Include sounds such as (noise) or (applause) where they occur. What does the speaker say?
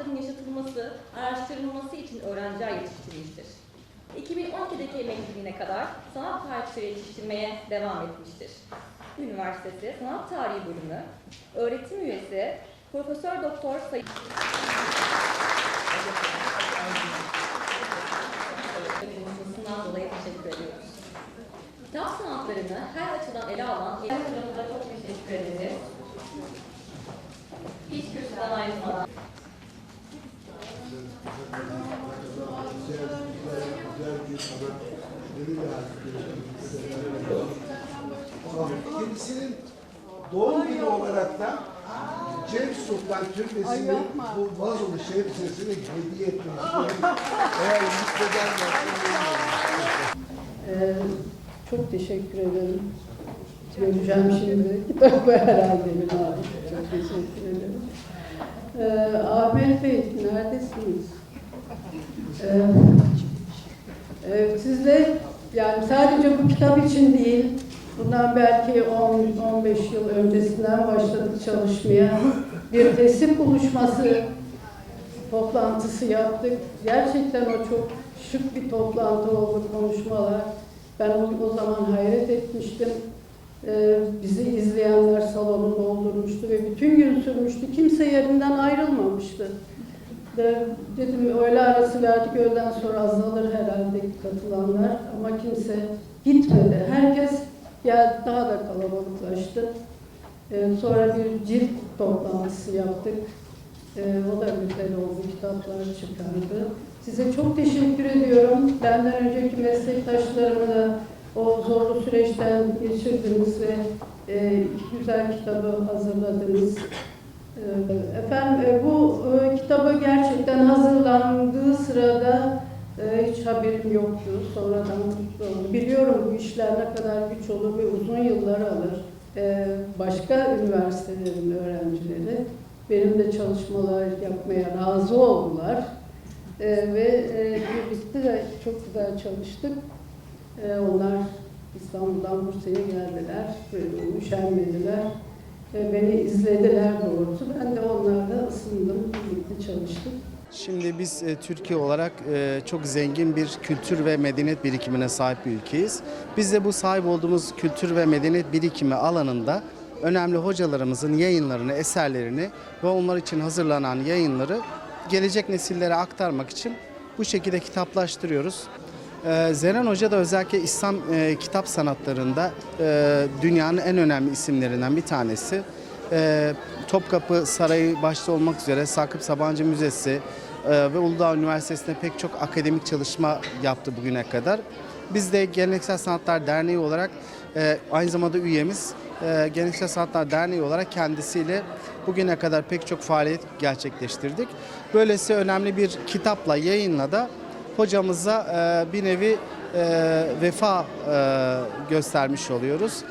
sanatların yaşatılması, araştırılması için öğrenciler yetiştirmiştir. 2012'deki emekliliğine kadar sanat tarihçileri yetiştirmeye devam etmiştir. Üniversitesi Sanat Tarihi Bölümü öğretim üyesi Profesör Doktor Sayın dolayı teşekkür ediyoruz. Kitap sanatlarını her açıdan ele alan eğitimlerimize çok teşekkür ederiz. Hiç kürsüden ayrılmadan. güzel, güzel, güzel bir sanatçıları ve arkadaşlarımızı Kendisinin doğum günü olarak da Cem Sultan Türbesi'nin bu vazolu şemsiyesini hediye istiyorum. Eğer Ee, çok teşekkür ederim. Göreceğim şimdi. (laughs) Kitabı herhalde. Çok teşekkür ederim. Ee, Ahmet Bey, neredesiniz? Ee, e, sizle yani sadece bu kitap için değil, bundan belki 10-15 yıl öncesinden başladık çalışmaya. Bir tesip buluşması toplantısı yaptık. Gerçekten o çok şık bir toplantı oldu, konuşmalar. Ben o, o zaman hayret etmiştim. Ee, bizi izleyenler salonu doldurmuştu ve bütün gün sürmüştü. Kimse yerinden ayrılmamıştı. De, dedim öğle arası verdik, öğleden sonra azalır herhalde katılanlar ama kimse gitmedi. Herkes ya daha da kalabalıklaştı. Ee, sonra bir cilt toplantısı yaptık. Ee, o da güzel oldu, kitaplar çıkardı. Size çok teşekkür ediyorum. Benden önceki meslektaşlarımı da o zorlu süreçten geçirdiniz ve e, güzel kitabı hazırladınız. Ee, Efendim e, bu e, kitabı hazırlandığı sırada e, hiç haberim yoktu. Sonradan oldu. Biliyorum bu işler ne kadar güç olur ve uzun yıllar alır. Ee, Başka üniversitelerin öğrencileri benim de çalışmalar yapmaya razı oldular. Ee, ve e, birlikte de çok güzel çalıştık. Ee, onlar İstanbul'dan Bursa'ya geldiler, üşenmediler. Ee, beni izlediler doğrusu. Ben de onlarla ısındım, birlikte çalıştık. Şimdi biz e, Türkiye olarak e, çok zengin bir kültür ve medeniyet birikimine sahip bir ülkeyiz. Biz de bu sahip olduğumuz kültür ve medeniyet birikimi alanında önemli hocalarımızın yayınlarını, eserlerini ve onlar için hazırlanan yayınları gelecek nesillere aktarmak için bu şekilde kitaplaştırıyoruz. Ee, Zeren Hoca da özellikle İslam e, kitap sanatlarında e, dünyanın en önemli isimlerinden bir tanesi. Ee, Topkapı Sarayı başta olmak üzere Sakıp Sabancı Müzesi e, ve Uludağ Üniversitesi'nde pek çok akademik çalışma yaptı bugüne kadar. Biz de Geleneksel Sanatlar Derneği olarak e, aynı zamanda üyemiz. E, Geleneksel Sanatlar Derneği olarak kendisiyle bugüne kadar pek çok faaliyet gerçekleştirdik. Böylesi önemli bir kitapla, yayınla da hocamıza e, bir nevi e, vefa e, göstermiş oluyoruz.